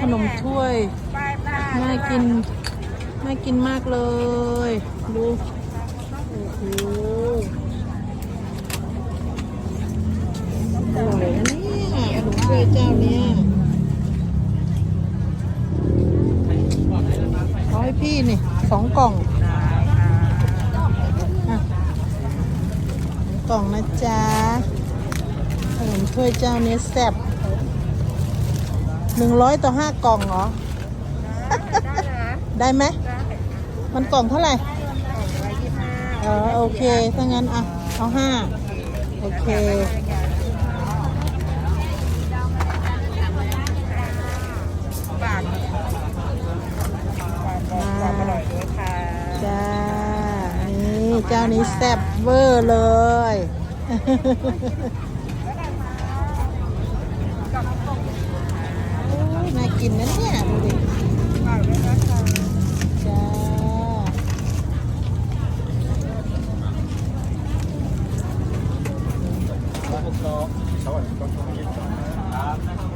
ขนมถ้วยน่ากินน่ากินมากเลย ดูโอ้โหอร่อยนะเนี่ยขนมถ้วยเจ้าเนี้ยเอาให้พี่นี่สองกล่องอะสองกล่องนะจ๊ะขนมถ้วยเจ้านี้แซ่บ หนึ่งร้อยต่อห้ากล่องเหรอ ได้ไหมมันกล่องเท่าไหร่เออโอเค ถ้างั้นอะ เอาห้าโอเค ฝากความอร่อยด้วยค่ะจ้า นี่ เจ้านี้แซ่บเวอร์เลย โอ้ยน่า กินนั่นเนี่ยดูดิฝากด้วยนะคะจ้าแล้วก็สวัสดีครับ